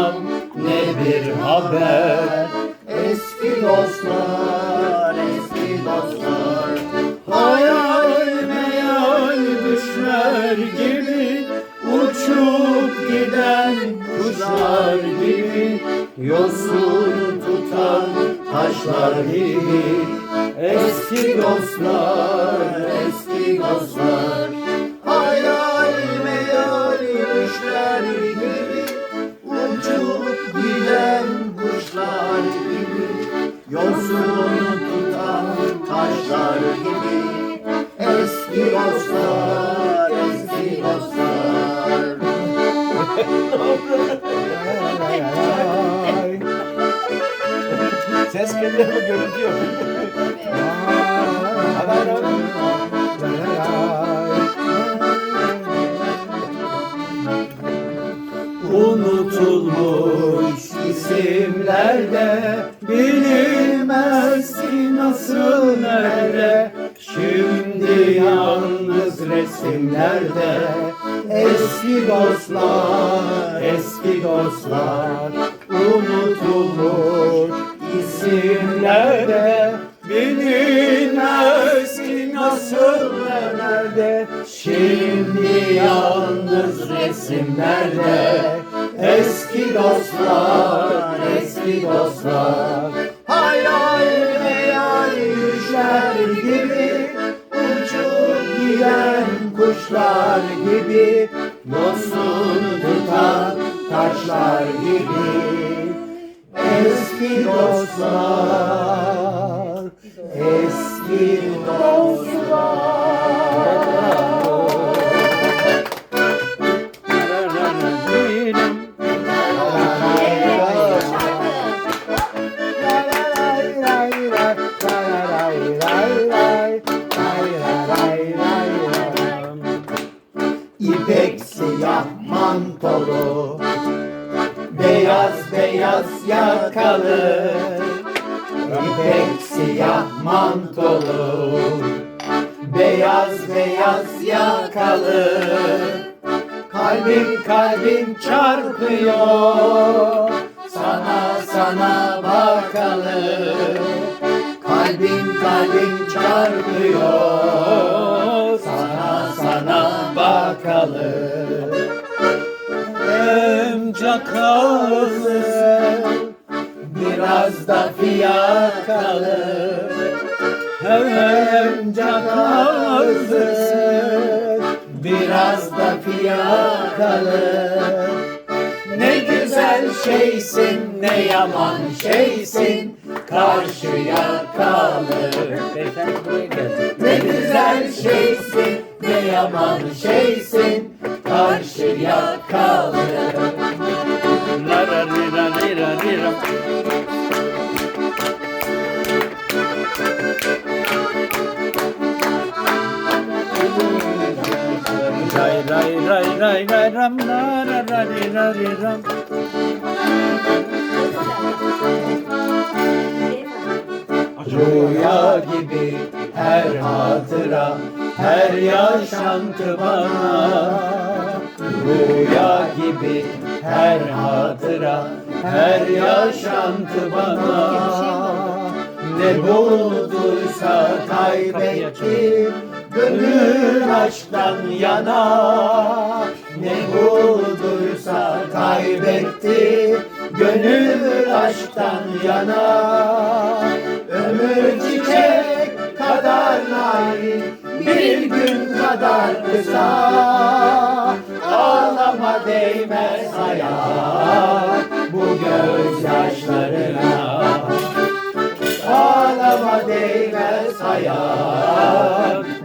selam ne bir haber? Eski dostlar, eski dostlar Hayal meyal düşler gibi Uçup giden kuşlar gibi Yosun tutan taşlar gibi. Eski dostlar, eski dostlar giden kuşlar gibi Yosunu tutan taşlar gibi. Eski dostlar, eski dostlar. Ses geliyor görüntü yok. İsimlerde bilinmez ki nasıl nerede? Şimdi yalnız resimlerde eski dostlar, eski dostlar Unutulmuş isimlerde bilinmez ki nasıl nerede? Şimdi yalnız resimlerde eski dostlar Hayal meyal düşler gibi uçup giden kuşlar gibi Yosunu tutan taşlar gibi Eski dostlar, eski dostlar. Siyah mantolu Beyaz beyaz yakalı. İpek siyah mantolu. Beyaz beyaz yakalı. Kalbim kalbim çarpıyor. Sana sana bakalı. Kalbim kalbim çarpıyor. Sana sana bakalı Emcakalı Biraz da fiyakalı Emcakalı Biraz da fiyakalı Ne güzel şeysin ne yaman şeysin Karşıya kalır ne güzel şeysin, ne yaman şeysin, karşıya kalır. Ray ray ray ray ray ram la la la li la li ram. Rüya gibi her hatıra, her yaşantı bana. Rüya gibi her hatıra, her yaşantı bana. Ne bulduysa kaybettim, gönül aşktan yana. Ne bulduysa kaybetti, gönül aşktan yana. Ömür çiçek kadar narin, bir gün kadar kısa. Ağlama değmez hayat bu gözyaşlarına. Ağlama değmez hayat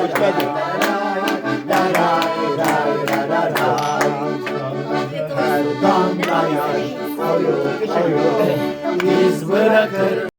Hoş geldin. Her damla yaş oyun oyun iz bırakır